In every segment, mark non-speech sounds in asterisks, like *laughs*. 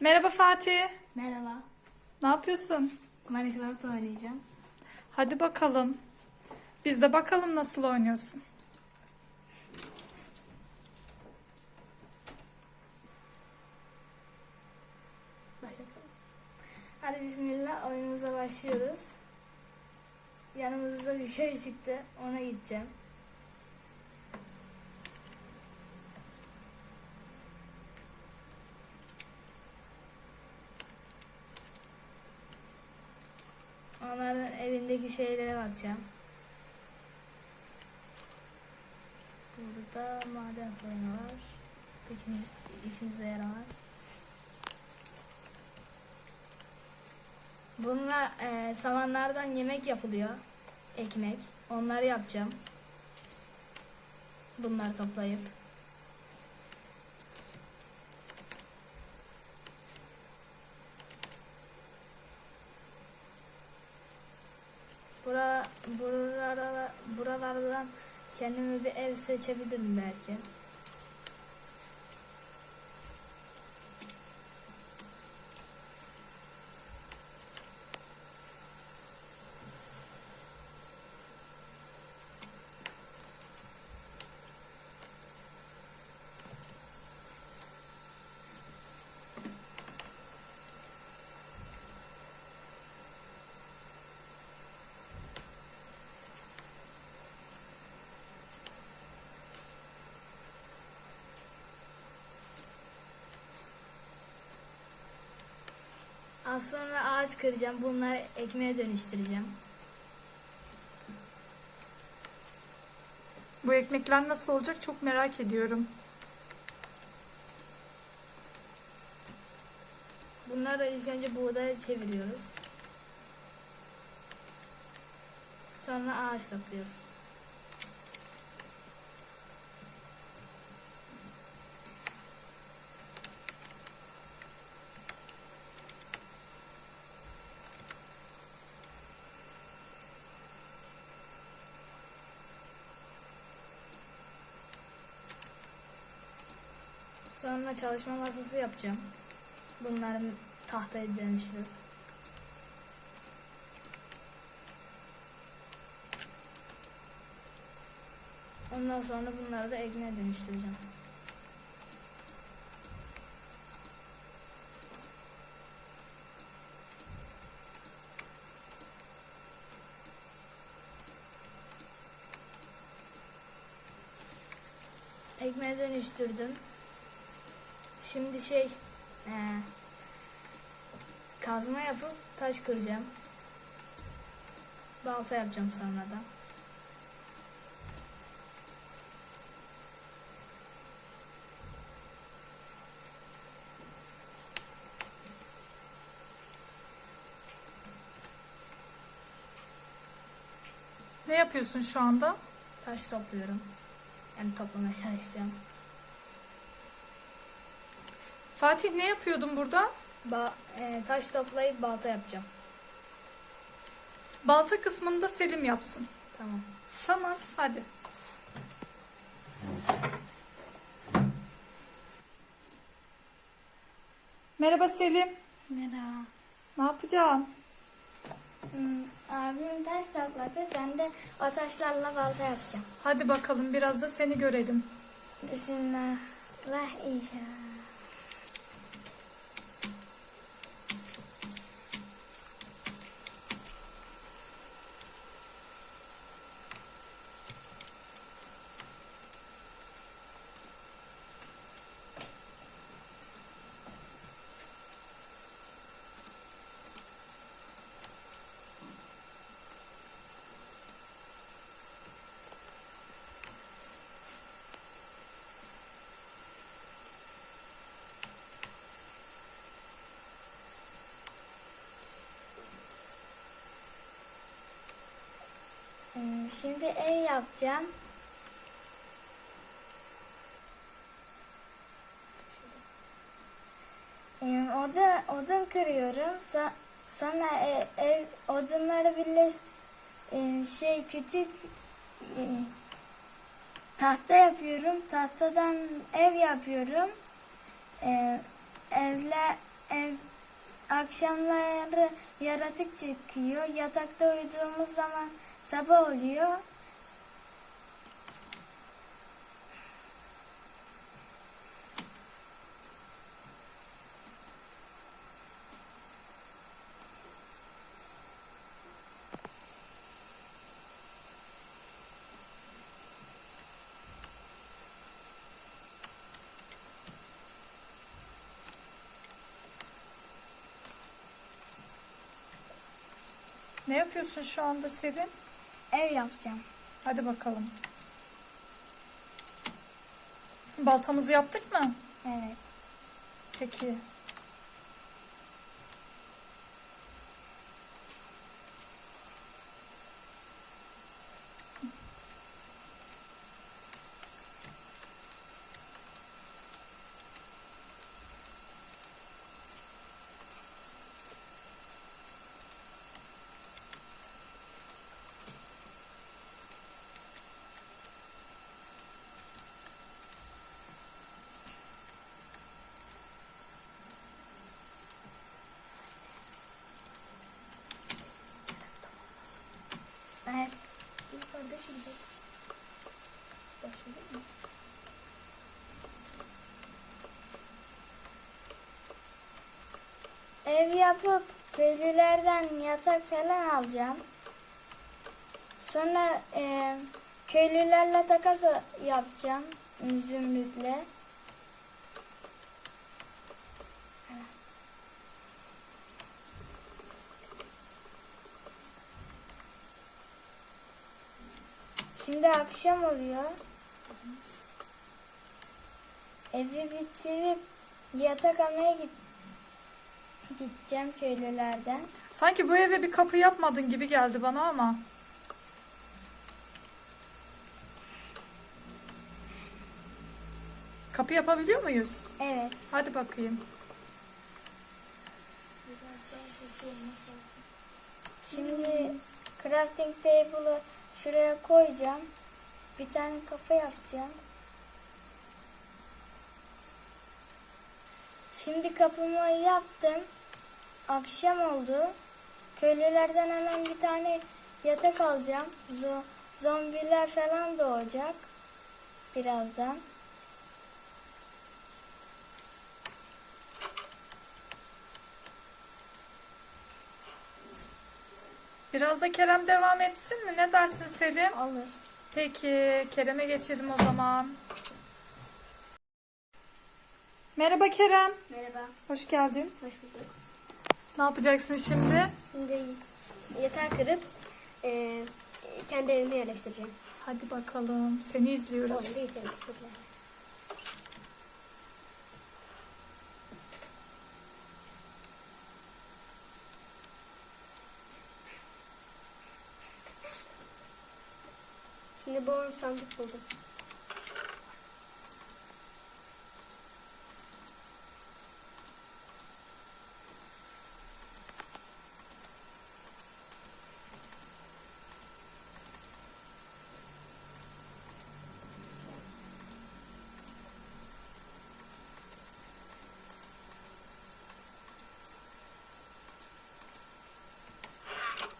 Merhaba Fatih. Merhaba. Ne yapıyorsun? Minecraft oynayacağım. Hadi bakalım. Biz de bakalım nasıl oynuyorsun. Hadi bismillah oyunumuza başlıyoruz. Yanımızda bir köy çıktı. Ona gideceğim. Onların evindeki şeylere bakacağım. Burada maden fırını var. Peki işimize yaramaz. Bunlar e, samanlardan yemek yapılıyor. Ekmek. Onları yapacağım. Bunları toplayıp. Buralara, buralardan kendime bir ev seçebilirim belki. Az sonra ağaç kıracağım. Bunları ekmeğe dönüştüreceğim. Bu ekmekler nasıl olacak çok merak ediyorum. Bunları ilk önce buğdaya çeviriyoruz. Sonra ağaç topluyoruz. Sonra çalışma masası yapacağım. Bunların tahtaya dönüştürüp. Ondan sonra bunları da ekmeğe dönüştüreceğim. Ekmeğe dönüştürdüm. Şimdi şey eee, kazma yapıp taş kıracağım. Balta yapacağım sonra da. Ne yapıyorsun şu anda? Taş topluyorum. Yani toplamaya *laughs* çalışacağım. Fatih ne yapıyordun burada? Ba eee, taş toplayıp balta yapacağım. Balta kısmını da Selim yapsın. Tamam. Tamam hadi. Merhaba Selim. Merhaba. Ne yapacaksın? Hmm, abim taş topladı. Ben de o taşlarla balta yapacağım. Hadi bakalım biraz da seni görelim. Bismillahirrahmanirrahim. Şimdi ev yapacağım. Ee, Odun, odun kırıyorum. So- Sonra e- ev odunları birleş e, şey küçük e, tahta yapıyorum. Tahtadan ev yapıyorum. E, evle ev akşamları yaratık çıkıyor. Yatakta uyuduğumuz zaman sabah oluyor. Ne yapıyorsun şu anda Selin? Ev yapacağım. Hadi bakalım. Baltamızı yaptık mı? Evet. Peki. Evet. Ev yapıp köylülerden yatak falan alacağım. Sonra e, köylülerle takas yapacağım zümrütle. Şimdi akşam oluyor. Evi bitirip yatak almaya git gideceğim köylülerden. Sanki bu eve bir kapı yapmadın gibi geldi bana ama. Kapı yapabiliyor muyuz? Evet. Hadi bakayım. Şimdi crafting table'ı şuraya koyacağım. Bir tane kafa yapacağım. Şimdi kapımı yaptım. Akşam oldu. Köylülerden hemen bir tane yatak alacağım. Zo- zombiler falan doğacak. Birazdan. Biraz da Kerem devam etsin mi? Ne dersin Selim? Olur. Peki, Kerem'e geçelim o zaman. Merhaba Kerem. Merhaba. Hoş geldin. Hoş bulduk. Ne yapacaksın şimdi? Şimdi yatağı kırıp e, kendi evime yerleştireceğim. Hadi bakalım. Seni izliyoruz. Orada geçelim. Şimdi bu sandık buldum.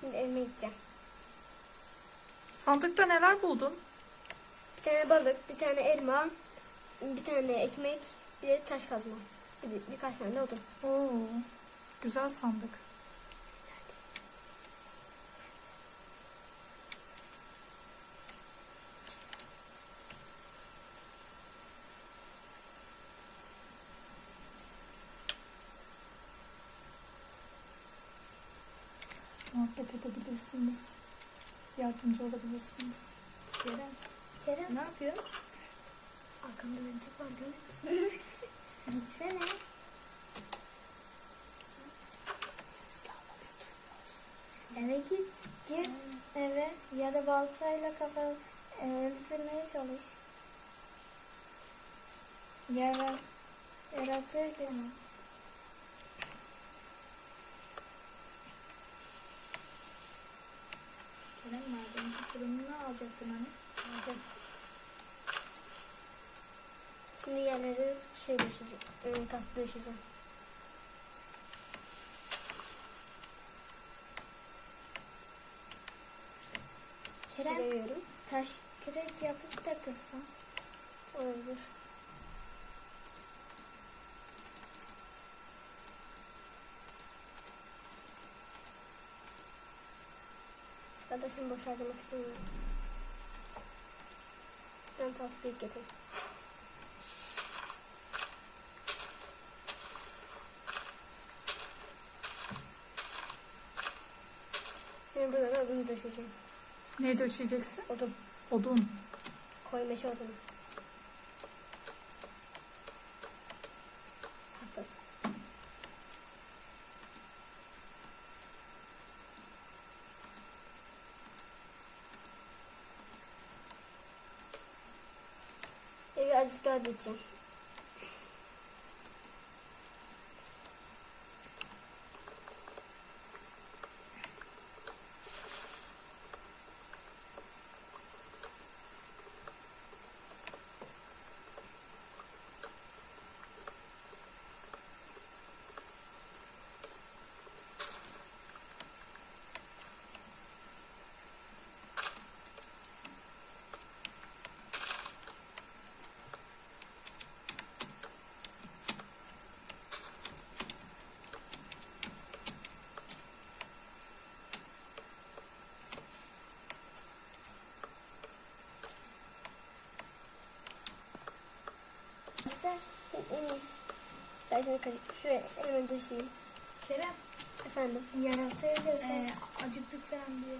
Şimdi evime. Sandıkta neler buldun? Bir tane balık, bir tane elma, bir tane ekmek, bir de taş kazma. Bir de birkaç tane de odun. Oo, güzel sandık. Muhabbet edebilirsiniz. Yardımcı olabilirsiniz. Kerem. Kerem. Ne yapıyorsun? Arkamda örümcek var görüyor musun? *laughs* Gitsene. Biz duymuyoruz. Eve git. Gir eve ya da baltayla kafa e, öldürmeye çalış. Yara, yaratır gözü. Ne madenci fırınını alacaktın hani? Alacağım. Şimdi yerleri şey döşeceğim. Ee, kat döşeceğim. Kerem, taş kürek yapıp takırsan olabilir. Arkadaşım boş harcamak istemiyorum. Ben taş büyük yapayım. Şimdi burada da odunu döşeceğim. Neyi döşeyeceksin? Odun. Odun. Koy meşe odunu. Haklısın. Evi azıcık İster. En iyisi. Ben kaçayım. Şuraya hemen düşeyim. Kerem Efendim. yaratığı göster. Ee, acıktık falan diye.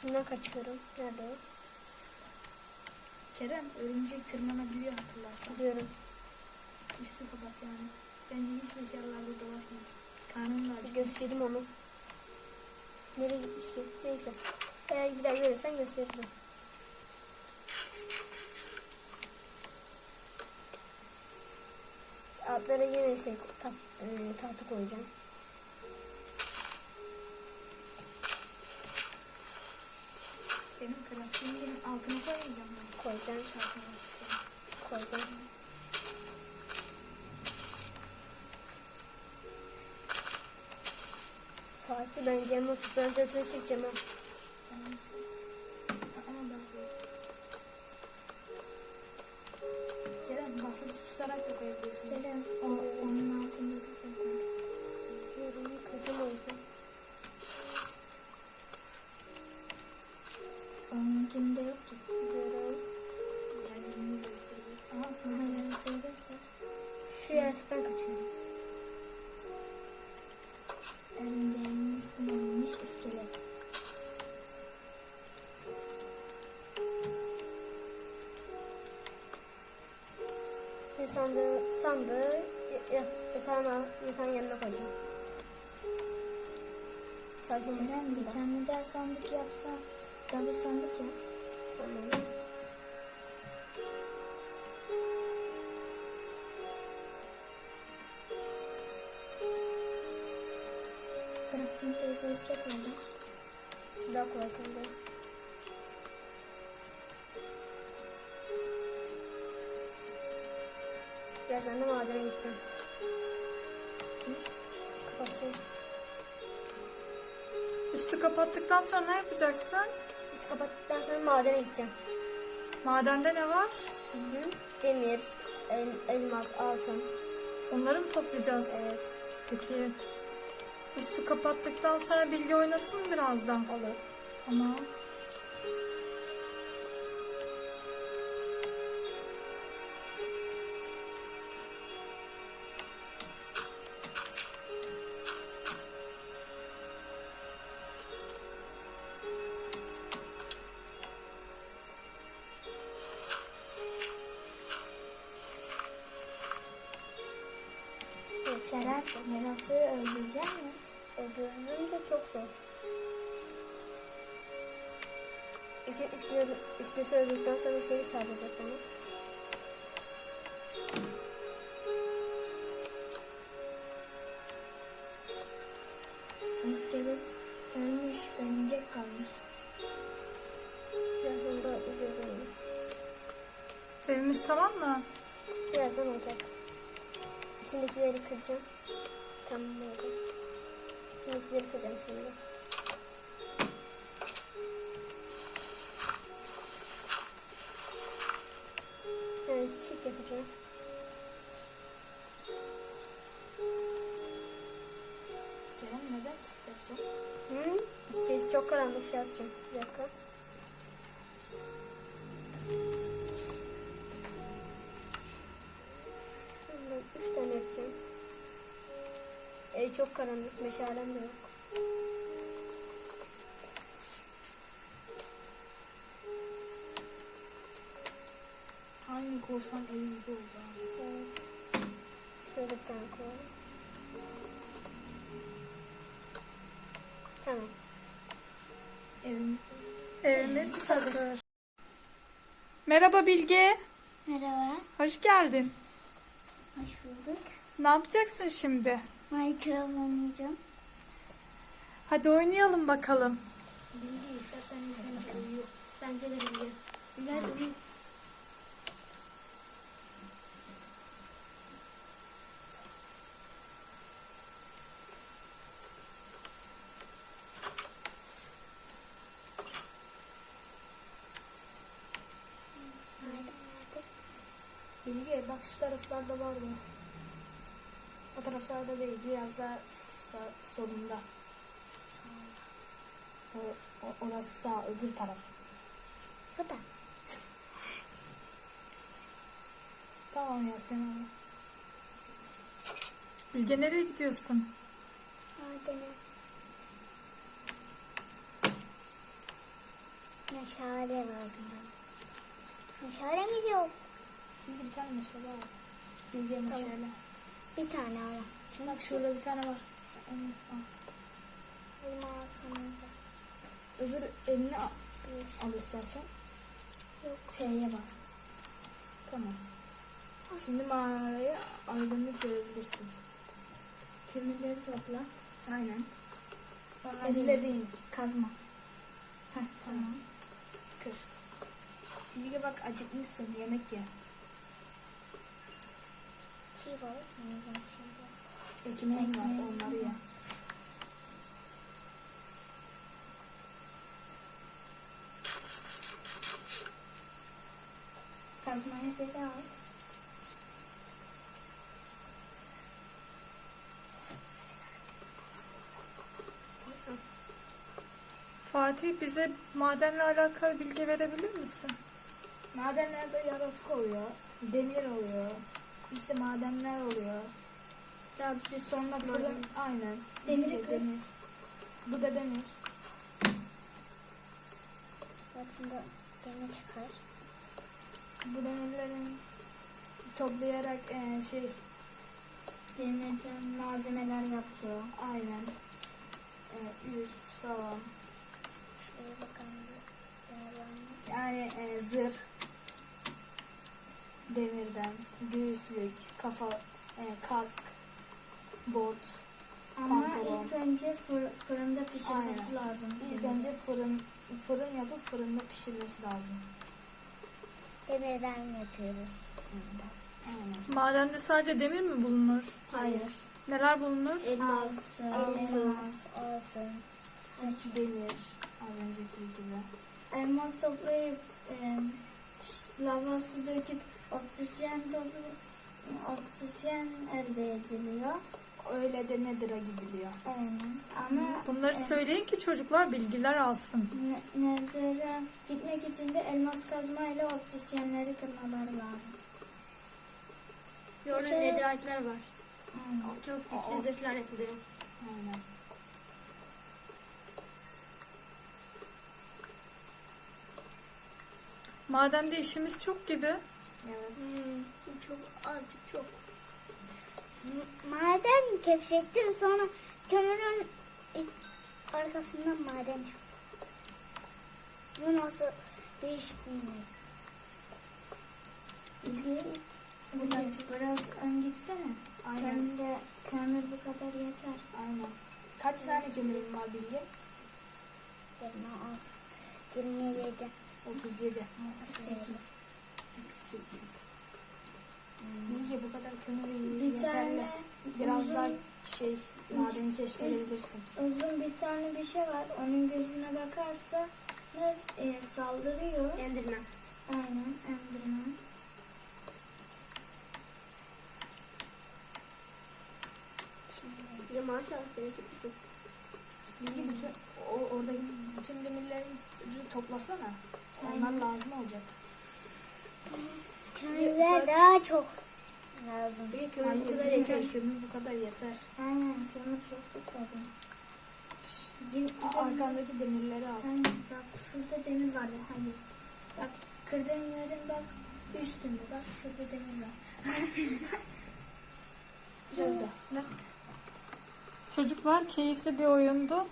Şundan kaçıyorum. Nerede o? Kerem örümcek tırmanabiliyor hatırlarsan. Biliyorum. Üstü kapat yani. Bence hiç dışarılarda dolaşma. Karnım da acıkmış. Göstereyim onu. Nereye gitmiş ki? Neyse. Eğer bir daha görürsen gösteririm. Altlara yine şey tat, e, tahta koyacağım. Senin crafting'in altına koymayacağım ben. Koyacağım. Şarkı masası. Koyacağım. Fatih ben camı tutup çekeceğim ha. Evet. Ama ben Kerem basılı tutarak da koyabiliyorsun. Kerem o, onun altında da koy. Yarın oldu. Sandığı, sandığı ya- ya- yatağın, yanına koyacağım. Sadece Kerem bir tane daha sandık yapsa. Double sandık yap. Tamam. Crafting table çek orada. Şu daha kolay kaldı. Birazdan da madene gideceğim. Kapatayım. Üstü kapattıktan sonra ne yapacaksın? Üç kapattıktan sonra madene gideceğim. Madende ne var? Demir, el- elmas, altın. Onları mı toplayacağız? Evet, Peki. Üstü kapattıktan sonra bilgi oynasın mı birazdan? olur. Tamam. Yaratığı öldürecek mi? Öldürdüğüm de çok zor. İlk iskelet, iskeleti öldürdükten sonra şeyi çağıracak onu. Sizinkileri kıracağım şimdi. Evet çift yapacağım. Kerem neden çift yapacağım? Hı? Siz çok karanlık şey yapacağım. Bir dakika. Çok karanlık. Meşalem de yok. Aynı korsan gibi oldu. Evet. Şöyle bir tane koyalım. Tamam. Evimiz. Evimiz hazır. Merhaba Bilge. Merhaba. Hoş geldin. Hoş bulduk. Ne yapacaksın şimdi? Minecraft oynayacağım. Hadi oynayalım bakalım. Bilgi istersen önce uyuyor. Bence de bilgi. Bilgiler uyum. Bilgi bak şu taraflarda var mı? O taraflarda değil biraz sağ, solunda. O, o, orası sağ öbür taraf. Da. Tamam ya sen onu. Bilge nereye gidiyorsun? Madene. Meşale lazım bana. Meşalemiz yok. Şimdi bir tane meşale var. Bilgi Tamam. Bir tane ama. Bak şurada bir tane var. Onu al. Elma yeter. Öbür elini al, al istersen. Yok. F'ye bas. Tamam. Şimdi mağarayı aydınlık görebilirsin. Kömürleri topla. Aynen. Bana Elle değil. Kazma. Heh, tamam. Kır. Bilge bak acıkmışsın. Yemek ye. Çiğ balık mı yiyeceğim şimdi? Ekmeğin var. Onları ye. Kazmayı geri al. Fatih bize madenle alakalı bilgi verebilir misin? Madenlerde yaratık oluyor. Demir oluyor. İşte madenler oluyor. Daha bir Sonra fırın. Aynen. Demiri kır. demir. Bu da demir. altında demir çıkar. Bu demirlerin toplayarak eee, şey Demirden malzemeler yapıyor. aynen eee, üst falan Şuraya bakalım. yani eee, zırh demirden göğüslük kafa eee, kask bot Ama Pantolon. ilk önce fır- fırında pişirmesi Aynen. lazım. ilk önce fırın fırın yapıp fırında pişirmesi lazım. Demirden yapıyoruz. Aynen. Madende sadece demir mi bulunur? Hayır. Neler bulunur? Elmas, altın. elmas, altın. Demir az önceki gibi. Elmas toplayıp e, lava su döküp optisyen toplayıp optisyen elde ediliyor. Öyle de Nether'a gidiliyor. Aynen. Ama Bunları e, söyleyin ki çocuklar bilgiler alsın. ne- Nether'a gitmek için de elmas kazma ile optisyenleri kırmaları lazım. Orada Şey- netherite'ler var. Aynen. Çok güçlü zırhlar yapılıyor. Aynen. Madende işimiz çok gibi. Evet. Hmm, çok azıcık çok. Maden kepçektim sonra kömürün arkasından maden çıktı. Bu nasıl değişik bilmiyorum. Buradan çık. Biraz ön gitsene. Aynen. Kömürde, kömür bu kadar yeter. Aynen. Kaç tane kömürün var Bilge? 26, 27, 37. 38. 38 sürpriz. Hmm. İyi bu kadar kömür bir yeterli. Tane Biraz uzun, daha şey madeni keşfedebilirsin. Uzun bir tane bir şey var. Onun gözüne bakarsa e, saldırıyor. Enderman. Aynen Enderman. Ya maşallah bereketlisin. Bilgi bütün o, oradaki bütün demirleri toplasana. Onlar lazım olacak. Kömürler daha çok lazım. Bir bir yeter. kömür bu kadar yeter. Aynen kömür çok topladım. Yine, Arkandaki demirleri al. Aynen bak şurada demir vardı. Hayır. Bak kırdığın yerin bak üstünde bak şurada demir var. *laughs* Şurada. Bak Çocuklar keyifli bir oyundu.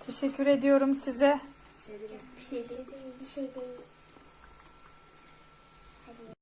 Teşekkür ediyorum size. bir şey değil. Bir şey değil.